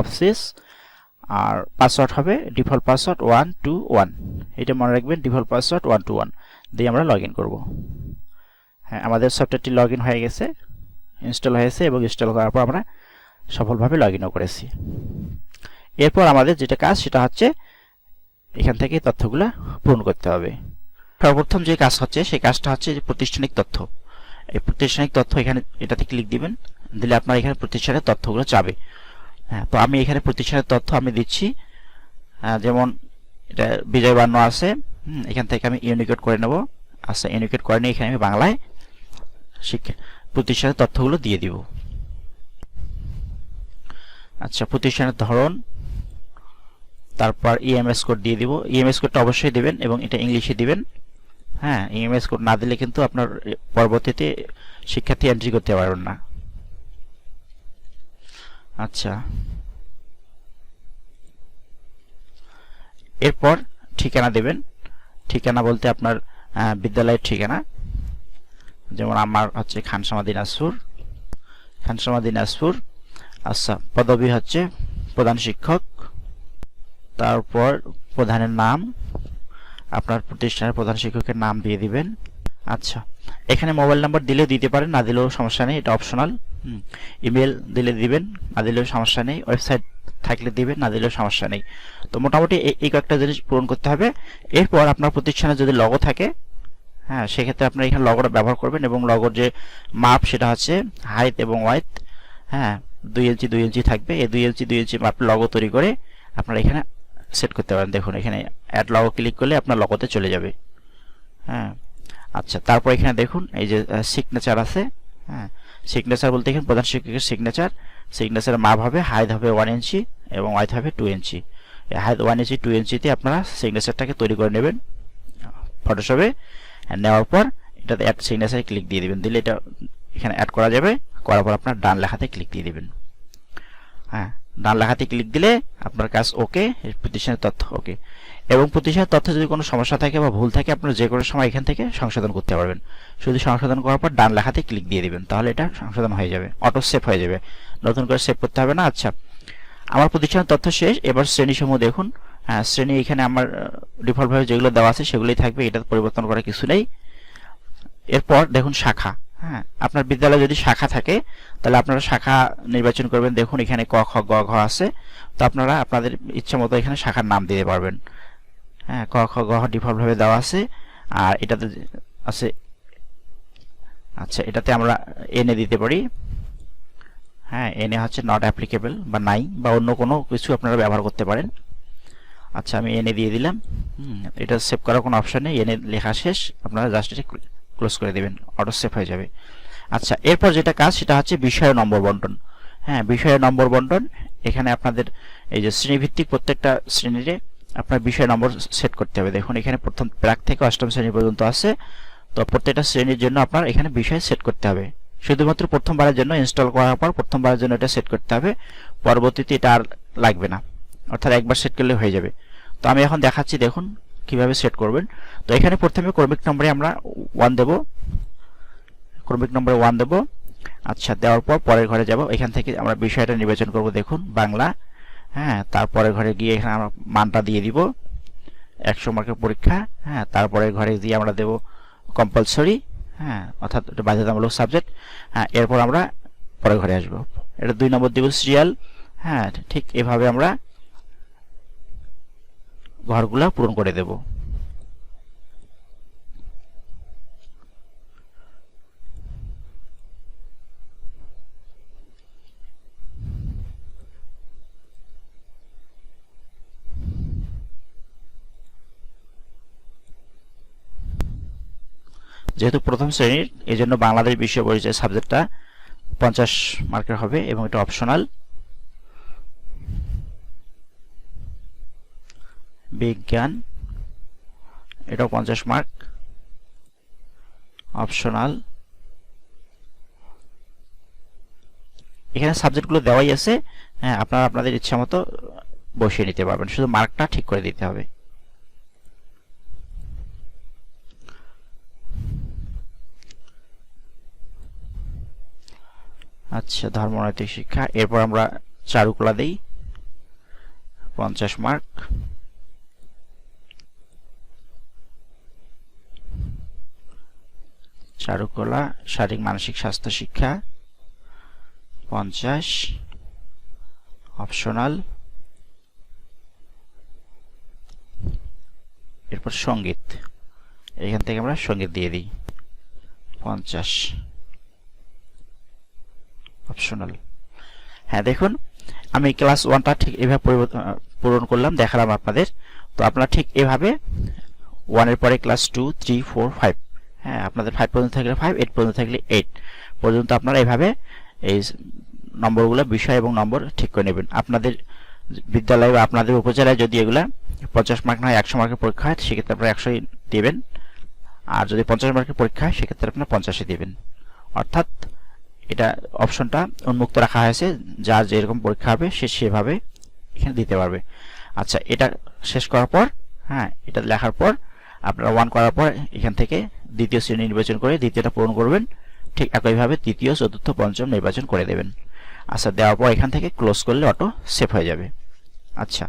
Office আর password হবে default password one two one এটা মনে রাখবেন default password one two one দিয়ে আমরা লগ ইন করব। হ্যাঁ আমাদের সফটওয়্যারটি লগ ইন হয়ে গেছে ইনস্টল হয়েছে এবং ইনস্টল করার পর আমরা সফলভাবে লগ ইনও করেছি। এরপর আমাদের যেটা কাজ, সেটা হচ্ছে এখান থেকে তথ্যগুলো পূরণ করতে হবে। সর্বপ্রথম যে কাজ হচ্ছে, সেই কাজটা হচ্ছে যে প্রতিষ্ঠানিক তথ্য। এই প্রতিষ্ঠানিক তথ্য এখানে এটাতে ক্লিক দিবেন, দিলে আপনার এখানে প্রতিষ্ঠানের তথ্যগুলো চাবে হ্যাঁ তো আমি এখানে প্রতিষ্ঠানের তথ্য আমি দিচ্ছি। যেমন এটা বিজয় বান্ন আছে। এখান থেকে আমি ইউনিকেট করে নেব। আচ্ছা ইউনিকেট করে নিয়ে এখানে আমি বাংলায় শিক্ষা প্রতিষ্ঠানের তথ্যগুলো দিয়ে দিব। আচ্ছা প্রতিষ্ঠানের ধরন, তারপর ইএমএস কোড দিয়ে দিব। ইএমএস কোডটা অবশ্যই দিবেন এবং এটা ইংলিশে দিবেন। হ্যাঁ ইএমএস কোড না দিলে কিন্তু আপনার পরবর্তীতে শিক্ষার্থী এন্ট্রি করতে পারবেন না। আচ্ছা। এরপর ঠিকানা দেবেন। ঠিকানা বলতে আপনার বিদ্যালয়ের ঠিকানা। যেমন আমার হচ্ছে খানসামা দিনাজপুর। খানসামা দিনাজপুর। আচ্ছা পদবি হচ্ছে প্রধান শিক্ষক। তারপর প্রধানের নাম। আপনার প্রতিষ্ঠানের প্রধান শিক্ষকের নাম দিয়ে দিবেন। আচ্ছা এখানে মোবাইল নাম্বার দিলেও দিতে পারেন, না দিলেও সমস্যা নেই, এটা অপশনাল ইমেল দিলে দিবেন, না দিলেও সমস্যা নেই। ওয়েবসাইট থাকলে দিবেন, না দিলেও সমস্যা নেই। তো মোটামুটি এই- কয়েকটা জিনিস পূরণ করতে হবে। এরপর আপনার প্রতিষ্ঠানে যদি লগো থাকে হ্যাঁ সেক্ষেত্রে আপনার এখানে লগোটা ব্যবহার করবেন এবং লগোর যে মাপ সেটা হচ্ছে হাইট এবং ওয়াইট হ্যাঁ দুই ইঞ্চি দুই ইঞ্চি থাকবে। এই দুই ইঞ্চি দুই ইঞ্চি মাপ লগো তৈরি করে আপনারা এখানে সেট করতে পারেন। দেখুন, এখানে অ্যাড লগো ক্লিক করলে আপনার লগোতে চলে যাবে। হ্যাঁ আচ্ছা তারপর এখানে দেখুন, এই যে সিগনেচার আছে। হ্যাঁ সিগনেচার বলতে এখানে প্রধান শিক্ষকের সিগনেচার সিগনেচারের মাপ হবে হাইট হবে ওয়ান ইঞ্চি এবং ওয়াইট হবে two inch height one inch two ইঞ্চিতে আপনারা সিগনেচারটাকে তৈরি করে নেবেন ফটোশপে নেওয়ার পর এটাতে অ্যাড সিগনেচারে ক্লিক দিয়ে দিবেন। দিলে এটা এখানে অ্যাড করা যাবে। করার পর আপনার ডান লেখাতে ক্লিক দিয়ে দিবেন। হ্যাঁ ডান লেখাতে ক্লিক দিলে আপনার কাজ ওকে প্রতিষ্ঠানের তথ্য ওকে এবং প্রতিষ্ঠানের তথ্যে যদি কোনো সমস্যা থাকে বা ভুল থাকে, আপনারা যে কোনো সময় এখান থেকে সংশোধন করতে পারবেন। শুধু সংশোধন করার পর ডান লেখাতে ক্লিক দিয়ে দিবেন, তাহলে এটা সংশোধন হয়ে যাবে অটো সেভ হয়ে যাবে। নতুন করে সেভ করতে হবে না? আচ্ছা আমার প্রতিষ্ঠানের তথ্য শেষ। এবার শ্রেণীসমূহ দেখুন। হ্যাঁ শ্রেণি এখানে আমার ডিফল্টভাবে যেগুলো দেওয়া আছে সেগুলোই থাকবে এটা পরিবর্তন করা কিছু নেই। এরপর দেখুন শাখা। হ্যাঁ আপনার বিদ্যালয়ে যদি শাখা থাকে, তাহলে আপনারা শাখা নির্বাচন করবেন। দেখুন এখানে ক, খ, গ, ঘ আছে। তো আপনারা আপনাদের ইচ্ছা মতো এখানে শাখার নাম দিতে পারবেন। হ্যাঁ ক, খ, গ ডিফল্টভাবে দেওয়া আছে। আর এটাতে আছে আচ্ছা এটাতে আমরা এনে দিতে পারি। হ্যাঁ এনে হচ্ছে নট অ্যাপ্লিকেবল বা নাই বা অন্য কোনো কিছু আপনারা ব্যবহার করতে পারেন। আচ্ছা আমি এনে দিয়ে দিলাম। এটা সেভ করার কোনো অপশন নেই। এনে লেখা শেষ। আপনারা জাস্ট এটা ক্লোজ করে দেবেন। অটো সেভ হয়ে যাবে। আচ্ছা এরপর যেটা কাজ, সেটা হচ্ছে বিষয় নম্বর বন্টন। হ্যাঁ বিষয়ের নম্বর বন্টন, এখানে আপনাদের এই যে শ্রেণীভিত্তিক প্রত্যেকটা শ্রেণীতে আপনার বিষয় নম্বর সেট করতে হবে। দেখুন, এখানে প্রথম প্রাক থেকে অষ্টম শ্রেণি পর্যন্ত আছে। তো প্রত্যেকটা শ্রেণির জন্য আপনার এখানে বিষয় সেট করতে হবে। শুধুমাত্র প্রথমবারের জন্য ইনস্টল করার পর প্রথমবারের জন্য এটা সেট করতে হবে। পরবর্তীতে এটা আর লাগবে না। অর্থাৎ একবার সেট করলে হয়ে যাবে। তো আমি এখন দেখাচ্ছি, দেখুন, কীভাবে সেট করবেন। তো এখানে প্রথমে ক্রমিক নম্বরে আমরা ওয়ান দেব। ক্রমিক নম্বরে ওয়ান দেব। আচ্ছা দেওয়ার পর পরের ঘরে যাব। এখান থেকে আমরা বিষয়টা নির্বাচন করব। দেখুন, বাংলা হ্যাঁ তারপরে ঘরে গিয়ে এখানে আমরা মানটা দিয়ে দিব। একশো মার্কের পরীক্ষা হ্যাঁ তারপরে ঘরে দিয়ে আমরা দেব কম্পালসরি হ্যাঁ অর্থাৎ এটা বাধ্যতামূলক সাবজেক্ট হ্যাঁ এরপর আমরা পরে ঘরে আসব। এটা দুই নম্বর দিব সিরিয়াল হ্যাঁ ঠিক এভাবে আমরা ঘরগুলো পূরণ করে দেব। যেহেতু প্রথম শ্রেণির এই জন্য বাংলাদেশ বিশ্ব পরিচয় সাবজেক্টটা পঞ্চাশ মার্কের হবে এবং এটা অপশনাল বিজ্ঞান, এটাও পঞ্চাশ মার্ক। অপশনাল এখানে সাবজেক্টগুলো দেওয়াই আছে। হ্যাঁ আপনারা আপনাদের ইচ্ছা মতো বসিয়ে নিতে পারবেন। শুধু মার্কটা ঠিক করে দিতে হবে। আচ্ছা ধর্মনৈতিক শিক্ষা। এরপর আমরা চারুকলা দেই। পঞ্চাশ মার্ক। চারুকলা, শারীরিক মানসিক স্বাস্থ্য শিক্ষা, পঞ্চাশ। অপশনাল। এরপর সংগীত। এখান থেকে আমরা সংগীত দিয়ে দিই। পঞ্চাশ। অপশনাল হ্যাঁ দেখুন, আমি ক্লাস ওয়ানটা ঠিক এভাবে পূরণ করলাম, দেখালাম আপনাদের। তো আপনারা ঠিক এভাবে ওয়ানের পরে class two three four five হ্যাঁ আপনাদের ফাইভ পর্যন্ত থাকলে ফাইভ এইট পর্যন্ত থাকলে এইট পর্যন্ত আপনারা এভাবে এই নম্বরগুলো, বিষয় এবং নম্বর ঠিক করে নেবেন। আপনাদের বিদ্যালয় বা আপনাদের উপজেলায় যদি এগুলা পঞ্চাশ মার্ক নয় একশো মার্কের পরীক্ষা হয়, সেক্ষেত্রে আপনারা একশোই দেবেন। আর যদি পঞ্চাশ মার্কের পরীক্ষা হয়, সেক্ষেত্রে আপনারা পঞ্চাশে দেবেন। অর্থাৎ এটা অপশনটা উন্মুক্ত রাখা হয়েছে। যার যেরকম পরীক্ষা হবে, সে সেভাবে এখানে দিতে পারবে। আচ্ছা এটা শেষ করার পর হ্যাঁ এটা লেখার পর, আপনারা ওয়ান করার পর এখান থেকে দ্বিতীয় শ্রেণি নির্বাচন করে দ্বিতীয়টা পূরণ করবেন। ঠিক একইভাবে তৃতীয়, চতুর্থ, পঞ্চম নির্বাচন করে দেবেন। আচ্ছা দেওয়ার পর এখান থেকে ক্লোজ করলে অটো সেভ হয়ে যাবে। আচ্ছা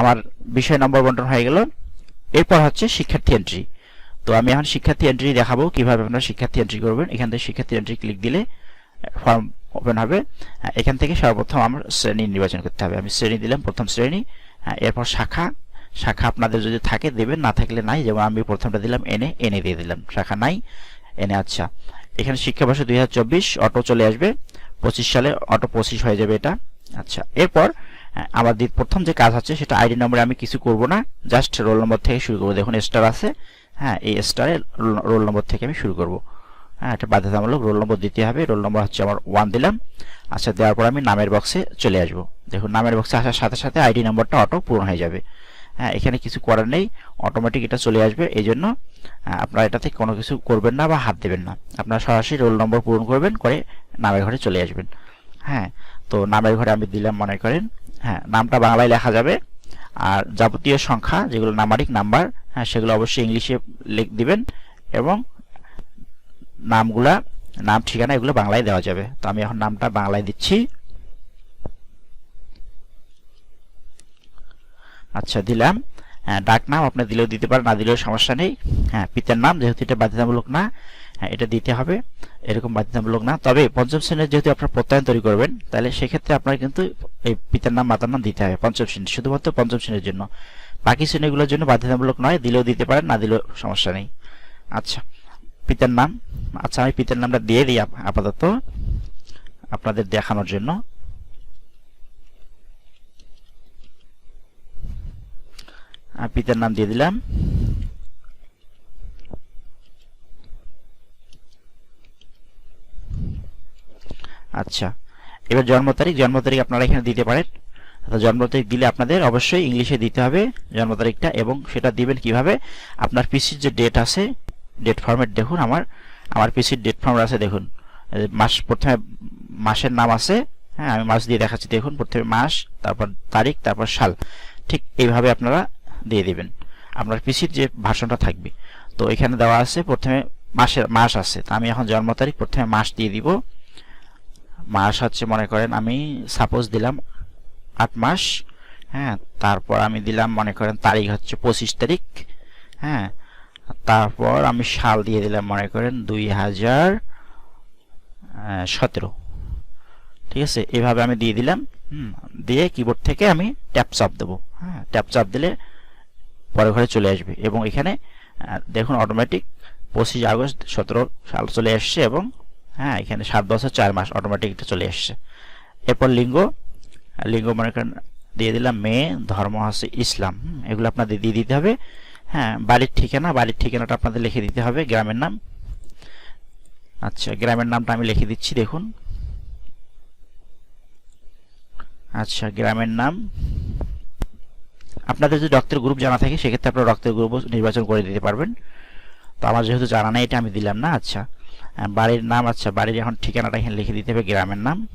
আমার বিষয় নম্বর বন্টন হয়ে গেল। এরপর হচ্ছে শিক্ষার্থী এন্ট্রি তো আমি এখন শিক্ষার্থী এন্ট্রি দেখাবো। কীভাবে আপনারা শিক্ষার্থী এন্ট্রি করবেন? এখান থেকে শিক্ষার্থী এন্ট্রি ক্লিক দিলে ফর্ম ওপেন হবে। এখান থেকে সর্বপ্রথম আমার শ্রেণি নির্বাচন করতে হবে। আমি শ্রেণি দিলাম, প্রথম শ্রেণি। এরপর শাখা। শাখা আপনাদের যদি থাকে, দেবেন। না থাকলে নাই। যেমন আমি প্রথমটা দিলাম এনে এনে দিয়ে দিলাম। শাখা নাই এনে আচ্ছা। এখানে শিক্ষাবর্ষ দুই হাজার চব্বিশ, অটো চলে আসবে। পঁচিশ সালে অটো পঁচিশ হয়ে যাবে এটা। আচ্ছা এরপর আমার প্রথম যে কাজ হচ্ছে, সেটা আইডি নম্বরে আমি কিছু করব না। জাস্ট রোল নম্বর থেকে শুরু করব। দেখুন, স্টার আছে। হ্যাঁ এই স্টারে রোল নম্বর থেকে আমি শুরু করব। হ্যাঁ এটা বাধ্যতামূলক রোল নম্বর দিতে হবে। রোল নম্বর হচ্ছে আমার ওয়ান দিলাম। আচ্ছা দেওয়ার পর আমি নামের বক্সে চলে আসব। দেখুন, নামের বক্সে আসার সাথে সাথে আইডি নম্বরটা অটো পূরণ হয়ে যাবে। হ্যাঁ এখানে কিছু করার নেই। অটোমেটিক এটা চলে আসবে। এই জন্য আপনারা এটাতে কোনো কিছু করবেন না বা হাত দেবেন না। আপনারা সরাসরি রোল নম্বর পূরণ করবেন, করে নামের ঘরে চলে আসবেন। হ্যাঁ তো নামের ঘরে আমি দিলাম, মনে করেন। হ্যাঁ নামটা বাংলায় লেখা যাবে। আর যাবতীয় সংখ্যা, যেগুলো নামারিক নাম্বার হ্যাঁ সেগুলো অবশ্যই ইংলিশে লিখ, দিবেন এবং নামগুলা, নাম, ঠিকানা এগুলো বাংলায় দেওয়া যাবে। তো আমি এখন নামটা বাংলায় দিচ্ছি। আচ্ছা দিলাম। হ্যাঁ ডাক নাম আপনি দিলেও দিতে পারেন, না দিলেও সমস্যা নেই। হ্যাঁ পিতার নাম যেহেতু এটা বাধ্যতামূলক না হ্যাঁ এটা দিতে হবে। এরকম বাধ্যতামূলক না। তবে পঞ্চম শ্রেণির যেহেতু আপনার প্রত্যয়ন তৈরি করবেন, তাহলে সেক্ষেত্রে আপনার কিন্তু এই পিতার নাম, মাতার নাম দিতে হবে পঞ্চম শ্রেণি, শুধুমাত্র পঞ্চম শ্রেণির জন্য। বাকি শ্রেণীগুলোর জন্য বাধ্যতামূলক নয়, দিলেও দিতে পারেন, না দিলেও সমস্যা নেই। আচ্ছা। পিতার নাম। আচ্ছা আমি পিতার নামটা দিয়ে দিই আপাতত আপনাদের দেখানোর জন্য। পিতার নাম দিয়ে দিলাম। আচ্ছা এবার জন্ম তারিখ। জন্ম তারিখ আপনারা এখানে দিতে পারেন। জন্ম তারিখ দিলে আপনাদের অবশ্যই ইংলিশে দিতে হবে জন্ম তারিখটা এবং সেটা দিবেন কীভাবে? আপনার পিসির যে ডেট আছে ডেট ফরম্যাট দেখুন আমার আমার পিসির ডেট ফরম্যাট আছে, দেখুন। মাস, প্রথমে মাসের নাম আছে হ্যাঁ আমি মাস দিয়ে দেখাচ্ছি, দেখুন, প্রথমে মাস, তারপর তারিখ, তারপর সাল। ঠিক এইভাবে আপনারা দিয়ে দিবেন। আপনার পিসির যে ভাষণটা থাকবে। তো এখানে দেওয়া আছে, প্রথমে মাসের, মাস আছে। তো আমি এখন জন্ম তারিখ, প্রথমে মাস দিয়ে দিব। মাস হচ্ছে, মনে করেন আমি সাপোজ দিলাম আট মাস হ্যাঁ তারপর আমি দিলাম, মনে করেন তারিখ হচ্ছে পঁচিশ তারিখ হ্যাঁ তারপর আমি সাল দিয়ে দিলাম, মনে করেন, দুই হাজার সতেরো। ঠিক আছে? এভাবে আমি দিয়ে দিলাম দিয়ে কিবোর্ড থেকে আমি ট্যাপ চাপ দেবো। হ্যাঁ ট্যাপ চাপ দিলে পরে ঘরে চলে আসবে এবং এখানে দেখুন অটোমেটিক পঁচিশ আগস্ট সতেরো সাল চলে আসছে এবং হ্যাঁ এখানে সাত বছর চার মাস অটোমেটিক এটা চলে আসছে এরপর লিঙ্গ লিঙ্গ মনে করেন, দিয়ে দিলাম মেয়ে ধর্ম হচ্ছে ইসলাম এগুলো আপনাদের দিয়ে দিতে হবে। হ্যাঁ বাড়ির ঠিকানা বাড়ির ঠিকানাটা আপনাদের লিখে দিতে হবে গ্রামের নাম। আচ্ছা গ্রামের নামটা আমি লিখে দিচ্ছি দেখুন। আচ্ছা গ্রামের নাম। আপনাদের যদি রক্তের গ্রুপ জানা থাকে সেক্ষেত্রে আপনারা রক্তের গ্রুপ নির্বাচন করে দিতে পারবেন। তো আমার যেহেতু জানা নেই এটা আমি দিলাম না আচ্ছা। আহ, বাড়ির নাম আচ্ছা বাড়ির এখন ঠিকানাটা এখানে লিখে দিতে হবে গ্রামের নাম।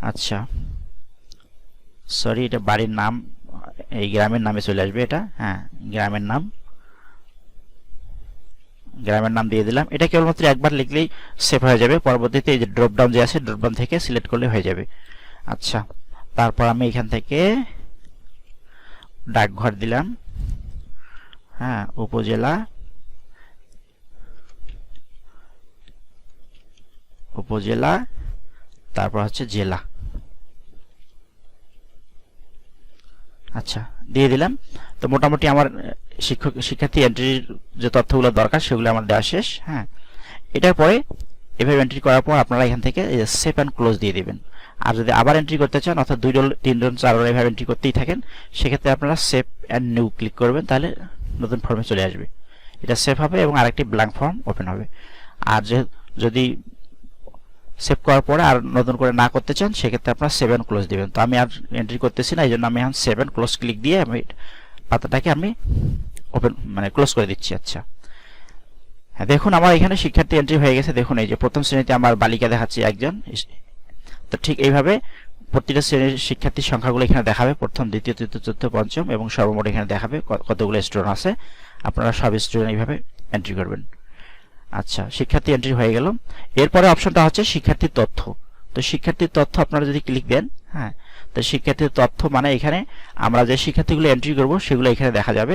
আচ্ছা। সরি এটা বাড়ির নাম। এই গ্রামের নামে চলে আসবে এটা হ্যাঁ গ্রামের নাম। গ্রামের নাম দিয়ে দিলাম। এটা কেবলমাত্র একবার লিখলেই সেভ হয়ে যাবে। পরবর্তীতে এই যে ড্রপ ডাউন যে আছে ড্রপ ডাউন থেকে সিলেক্ট করলে হয়ে যাবে। আচ্ছা তারপর আমি এখান থেকে ডাকঘর দিলাম। হ্যাঁ উপজেলা উপজেলা, তারপর হচ্ছে জেলা। আচ্ছা দিয়ে দিলাম। তো মোটামুটি আমার শিক্ষক, শিক্ষার্থী এন্ট্রির যে তথ্যগুলো দরকার, সেগুলো আমার দেওয়া শেষ হ্যাঁ। এটার পরে এভাবে এন্ট্রি করার পর আপনারা এখান থেকে সেভ অ্যান্ড ক্লোজ দিয়ে দিবেন। আর যদি আবার এন্ট্রি করতে চান, অর্থাৎ দুই ডল তিন ডল চার ডল এভাবে এন্ট্রি করতেই থাকেন, সেক্ষেত্রে আপনারা সেভ অ্যান্ড নিউ ক্লিক করবেন, তাহলে নতুন ফর্মে চলে আসবে। এটা সেভ হবে এবং আরেকটি ব্ল্যাঙ্ক ফর্ম ওপেন হবে। আর যদি সেভ করার পরে আর নতুন করে না করতে চান, সেক্ষেত্রে আপনারা সেভেন ক্লোজ দিবেন। তো আমি আর এন্ট্রি করতেছি না এই জন্য আমি এখন সেভেন ক্লোজ ক্লিক দিয়ে আমি পাতাটাকে আমি ওপেন মানে ক্লোজ করে দিচ্ছি। আচ্ছা। হ্যাঁ দেখুন আমার এখানে শিক্ষার্থী এন্ট্রি হয়ে গেছে। দেখুন এই যে প্রথম শ্রেণীতে আমার বালিকা দেখাচ্ছে একজন। তো ঠিক এইভাবে প্রতিটা শ্রেণির শিক্ষার্থীর সংখ্যাগুলো এখানে দেখাবে। প্রথম, দ্বিতীয়, তৃতীয়, চতুর্থ, পঞ্চম এবং সর্বমোট এখানে দেখাবে কতগুলো স্টুডেন্ট আছে। আপনারা সব স্টুডেন্ট এইভাবে এন্ট্রি করবেন। আচ্ছা শিক্ষার্থী এন্ট্রি হয়ে গেল। এরপরে অপশনটা হচ্ছে শিক্ষার্থীর তথ্য। তো শিক্ষার্থীর তথ্য আপনারা যদি ক্লিক দেন হ্যাঁ তো শিক্ষার্থীর তথ্য মানে এখানে আমরা যে শিক্ষার্থীগুলো এন্ট্রি করব, সেগুলো এখানে দেখা যাবে।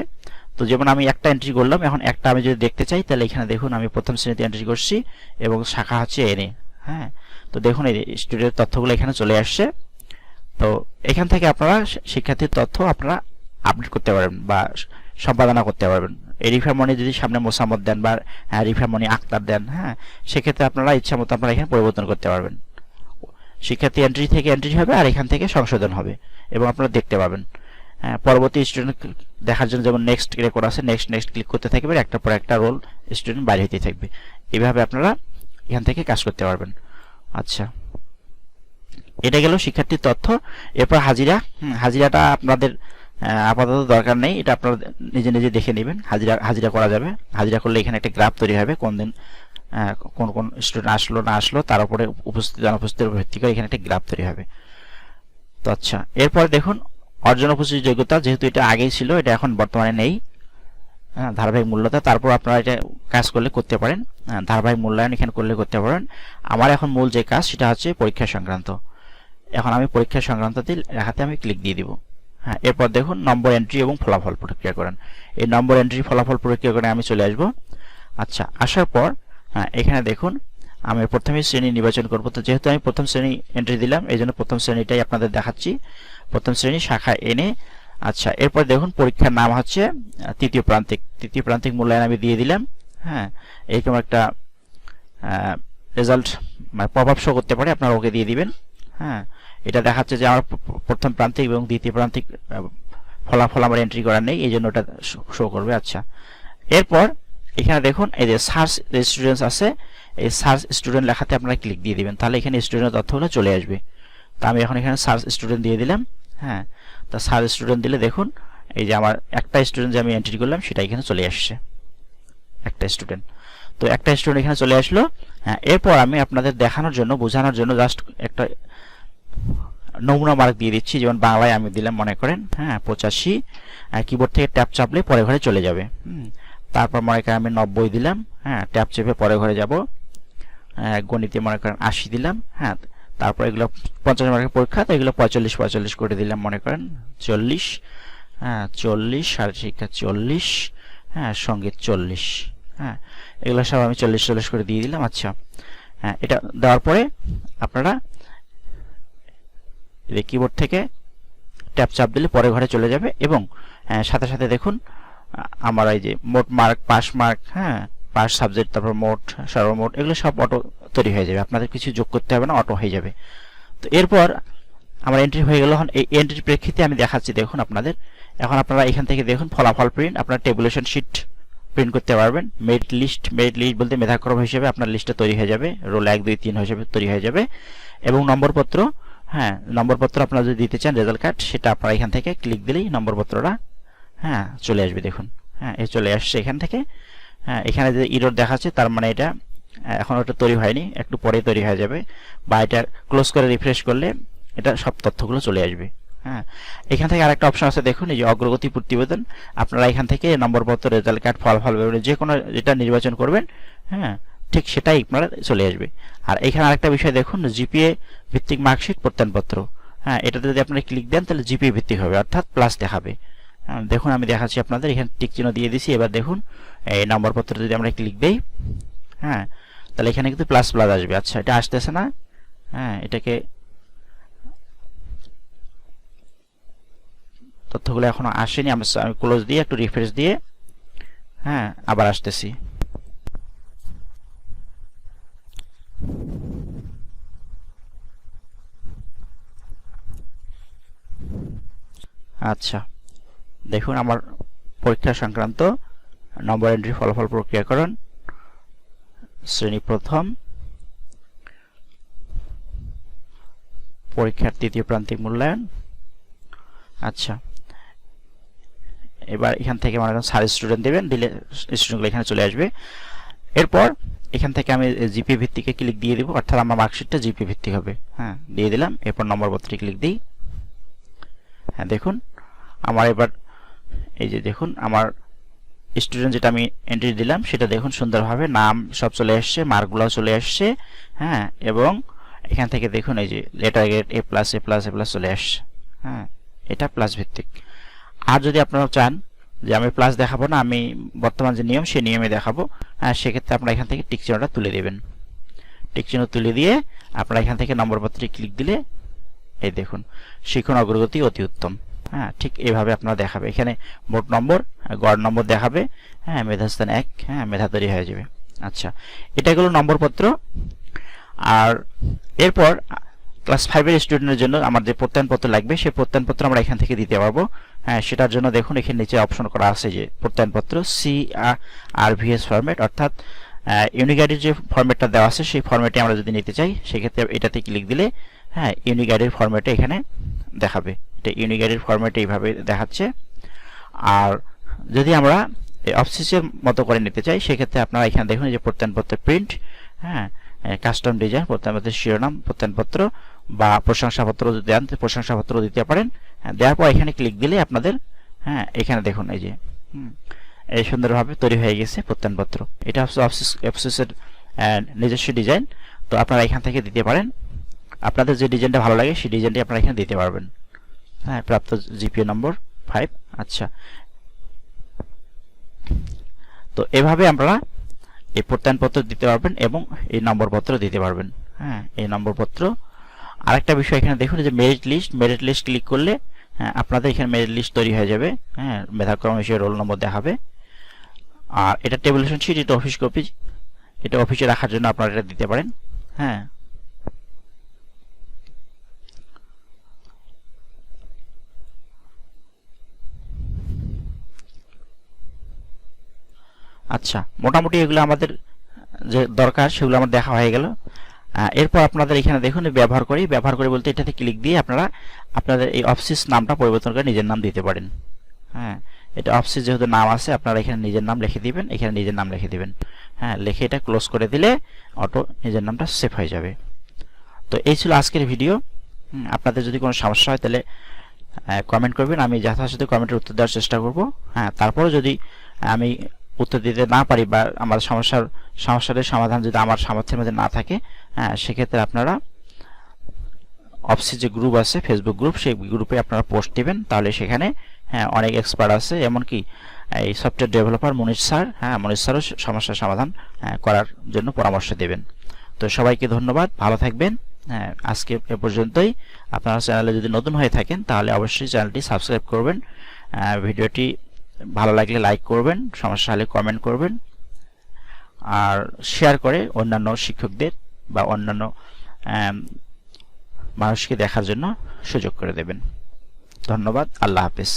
তো যেমন আমি একটা এন্ট্রি করলাম, এখন একটা আমি যদি দেখতে চাই, তাহলে এখানে দেখুন আমি প্রথম শ্রেণীতে এন্ট্রি করছি এবং শাখা হচ্ছে এনে হ্যাঁ। তো দেখুন এই স্টুডেন্টের তথ্যগুলো এখানে চলে আসছে। তো এখান থেকে আপনারা শিক্ষার্থীর তথ্য আপনারা আপডেট করতে পারবেন বা সম্পাদনা করতে পারবেন। রিফারমনি যদি সামনে মোসাম্মদ দেন বা হ্যাঁ, রিফারমনি আক্তার দেন হ্যাঁ সেক্ষেত্রে আপনারা ইচ্ছা মতো আপনারা এখানে পরিবর্তন করতে পারবেন। শিক্ষার্থী এন্ট্রি থেকে এন্ট্রি হবে আর এখান থেকে সংশোধন হবে এবং আপনারা দেখতে পাবেন। হ্যাঁ, পরবর্তী স্টুডেন্ট দেখার জন্য যেমন নেক্সট রেকর্ড আছে নেক্সট নেক্সট ক্লিক করতে থাকবেন একটা পর একটা রোল স্টুডেন্ট বাইরে হতে থাকবে। এইভাবে আপনারা এখান থেকে কাজ করতে পারবেন। আচ্ছা। এটা গেল শিক্ষার্থীর তথ্য। এরপর হাজিরা। হাজিরাটা আপনাদের আপাতত দরকার নেই, এটা আপনারা নিজে নিজে দেখে নেবেন, হাজিরা হাজিরা করা যাবে। হাজিরা করলে এখানে একটা গ্রাফ তৈরি হবে, কোন দিন কোন কোন স্টুডেন্ট আসলো, না আসলো, তার উপরে উপস্থিত অনুপস্থিতের উপর ভিত্তি করে এখানে একটা গ্রাফ তৈরি হবে। তো আচ্ছা এরপর দেখুন, অর্জন উপস্থিত যোগ্যতা, যেহেতু এটা আগেই ছিল, এটা এখন বর্তমানে নেই ধারাবাহিক মূল্যতা, তারপর আপনারা এটা কাজ করলে করতে পারেন ধারাবাহিক মূল্যায়ন এখানে করলে করতে পারেন। আমার এখন মূল যে কাজ, সেটা হচ্ছে পরীক্ষা সংক্রান্ত। এখন আমি পরীক্ষা সংক্রান্ত লেখাতে আমি ক্লিক দিয়ে দিব। হ্যাঁ এরপর দেখুন নম্বর এন্ট্রি এবং ফলাফল প্রক্রিয়া করেন। এই নম্বর এন্ট্রি ফলাফল প্রক্রিয়া করে আমি চলে আসব। আচ্ছা আসার পর হ্যাঁ এখানে দেখুন, আমি প্রথমে শ্রেণি নির্বাচন করব। তো যেহেতু আমি প্রথম শ্রেণি এন্ট্রি দিলাম, এই জন্য প্রথম শ্রেণীটাই আপনাদের দেখাচ্ছি। প্রথম শ্রেণি, শাখা এনে আচ্ছা এরপর দেখুন, পরীক্ষার নাম হচ্ছে তৃতীয় প্রান্তিক। তৃতীয় প্রান্তিক মূল্যায়ন আমি দিয়ে দিলাম। হ্যাঁ এরকম একটা রেজাল্ট মানে প্রভাব শো করতে পারে, আপনারা ওকে দিয়ে দিবেন। হ্যাঁ এটা দেখাচ্ছে যে আমার প্রথম প্রান্তিক এবং দ্বিতীয় প্রান্তিক ফলাফল আমার এন্ট্রি করা নেই এই জন্য ওটা শো করবে আচ্ছা। এরপর এখানে দেখুন, এই যে সার্চ স্টুডেন্টস আছে, এই সার্চ স্টুডেন্ট লেখাতে আপনারা ক্লিক দিয়ে দিবেন, তাহলে এখানে স্টুডেন্টের তথ্যগুলো চলে আসবে। তা আমি এখন এখানে সার্চ স্টুডেন্ট দিয়ে দিলাম হ্যাঁ। তা সার্চ স্টুডেন্ট দিলে দেখুন, এই যে আমার একটা স্টুডেন্ট যে আমি এন্ট্রি করলাম, সেটা এখানে চলে আসছে। একটা স্টুডেন্ট তো একটা স্টুডেন্ট এখানে চলে আসলো হ্যাঁ এরপর আমি আপনাদের দেখানোর জন্য, বোঝানোর জন্য জাস্ট একটা নমুনা মার্ক দিয়ে দিচ্ছি, যেমন বাংলায় আমি দিলাম, মনে করেন হ্যাঁ পঁচাশি কিবোর্ড থেকে ট্যাপ চাপলে পরে ঘরে চলে যাবে। তারপর মনে করেন আমি নব্বই দিলাম হ্যাঁ ট্যাপ চেপে পরে ঘরে যাব গণিতে মনে করেন আশি দিলাম হ্যাঁ তারপর এগুলো পঞ্চাশ মার্কের পরীক্ষা, তো এগুলো পঁয়তাল্লিশ পঁয়তাল্লিশ করে দিলাম মনে করেন, চল্লিশ হ্যাঁ চল্লিশ শিক্ষা চল্লিশ হ্যাঁ সংগীত চল্লিশ হ্যাঁ এগুলো সব আমি চল্লিশ চল্লিশ করে দিয়ে দিলাম আচ্ছা হ্যাঁ এটা দেওয়ার পরে আপনারা এই কিবোর্ড থেকে ট্যাপ চাপ দিলে পরে ঘরে চলে যাবে এবং সাথে সাথে দেখুন আমার এই যে মোট মার্ক পাস মার্ক হ্যাঁ পাস সাবজেক্ট তারপর মোট, সর্বমোট, এগুলো সব অটো তৈরি হয়ে যাবে। আপনাদের কিছু যোগ করতে হবে না অটো হয়ে যাবে। তো এরপর আমার এন্ট্রি হয়ে গেল। এই এন্ট্রির প্রেক্ষিতে আমি দেখাচ্ছি, দেখুন আপনাদের। এখন আপনারা এখান থেকে দেখুন, ফলাফল প্রিন্ট আপনার টেবুলেশন শিট প্রিন্ট করতে পারবেন। মেরিট লিস্ট মেরিট লিস্ট বলতে মেধাক্রম হিসেবে আপনার লিস্টটা তৈরি হয়ে যাবে। রোল এক, দুই, তিন হিসেবে তৈরি হয়ে যাবে। এবং নম্বরপত্র হ্যাঁ নম্বরপত্র আপনারা যদি দিতে চান রেজাল্ট কার্ড সেটা আপনারা এখান থেকে ক্লিক দিলেই নম্বরপত্রটা হ্যাঁ চলে আসবে দেখুন। হ্যাঁ এ চলে আসছে এখান থেকে। হ্যাঁ এখানে যে ইরোড দেখাচ্ছে, তার মানে এটা এখন ওটা তৈরি হয়নি, একটু পরে তৈরি হয়ে যাবে। বা এটা ক্লোজ করে রিফ্রেশ করলে এটা সব তথ্যগুলো চলে আসবে। হ্যাঁ এখান থেকে আরেকটা অপশন আছে, দেখুন, এই যে অগ্রগতি প্রতিবেদন। আপনারা এখান থেকে নম্বরপত্র রেজাল্ট কার্ড ফলাফল বিবরণী, যে কোনো যেটা নির্বাচন করবেন হ্যাঁ ঠিক সেটাই আপনারা চলে আসবে। আর এখানে আরেকটা বিষয় দেখুন জিপিএ ভিত্তিক মার্কশিট প্রত্যয়নপত্র। হ্যাঁ এটাতে যদি আপনারা ক্লিক দেন, তাহলে জিপি ভিত্তিক হবে, অর্থাৎ প্লাস দেখাবে। দেখুন, আমি দেখাচ্ছি আপনাদের, এখানে টিক চিহ্ন দিয়ে দিছি। এবার দেখুন, এই নম্বর পত্র যদি আমরা ক্লিক দেই হ্যাঁ তাহলে এখানে কিন্তু প্লাস প্লাস আসবে। আচ্ছা এটা আসতেছে না। হ্যাঁ এটাকে তথ্যগুলো এখনও আসেনি। আমি ক্লোজ দিয়ে, একটু রিফ্রেশ দিয়ে হ্যাঁ আবার আসতেছি। আচ্ছা। দেখুন আমার পরীক্ষা সংক্রান্ত নম্বর এন্ট্রি ফলাফল প্রক্রিয়াকরণ, শ্রেণি প্রথম, পরীক্ষার তৃতীয় প্রান্তিক মূল্যায়ন। আচ্ছা। এবার এখান থেকে আমার এখন সার স্টুডেন্ট দেবেন, দিলে স্টুডেন্টগুলো এখানে চলে আসবে। এরপর এখান থেকে আমি জিপি ভিত্তিকে ক্লিক দিয়ে দিব, অর্থাৎ আমার মার্কশিটটা জিপি ভিত্তিক হবে। হ্যাঁ দিয়ে দিলাম, এরপর নম্বর পত্রে ক্লিক দিই। হ্যাঁ দেখুন আমার এবার, এই যে দেখুন, আমার স্টুডেন্ট যেটা আমি এন্ট্রি দিলাম, সেটা দেখুন সুন্দরভাবে নাম সব চলে আসছে মার্কগুলো চলে আসছে হ্যাঁ এবং এখান থেকে দেখুন এই যে letter grade A plus A plus A plus চলে আসছে হ্যাঁ এটা প্লাস ভিত্তিক। আর যদি আপনারা চান যে আমি প্লাস দেখাবো না, আমি বর্তমান যে নিয়ম সেই নিয়মে দেখাবো হ্যাঁ সেক্ষেত্রে আপনারা এখান থেকে টিক চিহ্নটা তুলে দেবেন। টিক চিহ্ন তুলে দিয়ে আপনারা এখান থেকে নম্বর পত্রে ক্লিক দিলে, এই দেখুন, শিখন অগ্রগতি অতি উত্তম। হ্যাঁ ঠিক এইভাবে আপনারা দেখাবে। এখানে মোট নম্বর গড় নম্বর দেখাবে। হ্যাঁ মেধাস্থান এক হ্যাঁ মেধা তৈরি হয়ে যাবে। আচ্ছা এটা গেল নম্বরপত্র। আর এরপর, ক্লাস ফাইভের স্টুডেন্টের জন্য আমার যে প্রত্যয়নপত্র লাগবে, সেই প্রত্যয়নপত্র আমরা এখান থেকে দিতে পারব। হ্যাঁ সেটার জন্য দেখুন, এখানে নিচে অপশন করা আছে যে প্রত্যয়নপত্র সি আর ভিএস ফরম্যাট অর্থাৎ ইউনিগাইডের যে ফরম্যাটটা দেওয়া আছে, সেই ফরম্যাটে আমরা যদি নিতে চাই, সেক্ষেত্রে এটাতে ক্লিক দিলে হ্যাঁ ইউনিগাইডের ফরম্যাটে এখানে দেখাবে। এটা ইউনিগাইডের ফরম্যাটে এইভাবে দেখাচ্ছে। আর যদি আমরা অফসিসের মতো করে নিতে চাই সেক্ষেত্রে আপনারা এখানে দেখুন যে প্রত্যয়নপত্রের প্রিন্ট হ্যাঁ কাস্টম ডিজাইন প্রত্যয়নপত্রের শিরোনাম প্রত্যয়নপত্র বা প্রশংসাপত্র দেন প্রশংসাপত্র দিতে পারেন। হ্যাঁ, দেওয়ার পর এখানে ক্লিক দিলে আপনাদের হ্যাঁ এখানে দেখুন এই যে হুম এই সুন্দরভাবে তৈরি হয়ে গেছে প্রত্যয়নপত্র। এটা হচ্ছে অফসিস অফসিসের নিজস্ব ডিজাইন তো আপনারা এখান থেকে দিতে পারেন। আপনাদের যে ডিজাইনটা ভালো লাগে সেই ডিজাইনটি আপনারা এখানে দিতে পারবেন। হ্যাঁ প্রাপ্ত জিপিএ নম্বর ফাইভ আচ্ছা। তো এভাবে আমরা এই প্রত্যয়নপত্র দিতে পারবেন এবং এই নম্বরপত্র দিতে পারবেন। হ্যাঁ এই নম্বরপত্র। আরেকটা বিষয় এখানে দেখুন যে merit list merit list click করলে হ্যাঁ আপনাদের এখানে মেরিট লিস্ট তৈরি হয়ে যাবে। হ্যাঁ মেধাক্রম হিসেবে রোল নম্বর দেখাবে। আর এটা টেবুলেশন শিট এটা অফিস কপি এটা অফিসে রাখার জন্য আপনারা এটা দিতে পারেন। হ্যাঁ আচ্ছা মোটামুটি এগুলো আমাদের যে দরকার, সেগুলো আমার দেখা হয়ে গেল। এরপর আপনাদের এখানে দেখুন ব্যবহার করি। ব্যবহার করি বলতে এটাতে ক্লিক দিয়ে আপনারা আপনাদের এই অফিস নামটা পরিবর্তন করে নিজের নাম দিতে পারেন। হ্যাঁ এটা অফিস যেহেতু নাম আছে, আপনারা এখানে নিজের নাম লিখে দিবেন, এখানে নিজের নাম লিখে দিবেন। হ্যাঁ লিখে এটা ক্লোজ করে দিলে অটো নিজের নামটা সেভ হয়ে যাবে। তো এই ছিল আজকের ভিডিও আপনাদের যদি কোনো সমস্যা হয় তাহলে কমেন্ট করবেন। আমি যথাযথ কমেন্টের উত্তর দেওয়ার চেষ্টা করব। হ্যাঁ তারপরে যদি আমি উত্তর দিতে না পারি বা আমার সমস্যার সমস্যার সমাধান যদি আমার সামর্থ্যের মধ্যে না থাকে হ্যাঁ সেক্ষেত্রে আপনারা অফিসে যে গ্রুপ আছে ফেসবুক গ্রুপ সেই গ্রুপে আপনারা পোস্ট দেবেন। তাহলে সেখানে হ্যাঁ অনেক এক্সপার্ট আছে। এমনকি এই সফটওয়্যার ডেভেলপার মনীষ স্যার হ্যাঁ মনীষ স্যারও সমস্যার সমাধান করার জন্য পরামর্শ দেবেন। তো সবাইকে ধন্যবাদ। ভালো থাকবেন। হ্যাঁ আজকে এ পর্যন্তই। আপনারা চ্যানেলে যদি নতুন হয়ে থাকেন, তাহলে অবশ্যই চ্যানেলটি সাবস্ক্রাইব করবেন। ভিডিওটি ভালো লাগলে লাইক করবেন, সমস্যা হলে কমেন্ট করবেন, আর শেয়ার করে অন্যান্য শিক্ষকদের বা অন্যান্য মানুষকে দেখার জন্য সুযোগ করে দেবেন। ধন্যবাদ, আল্লাহ হাফিজ।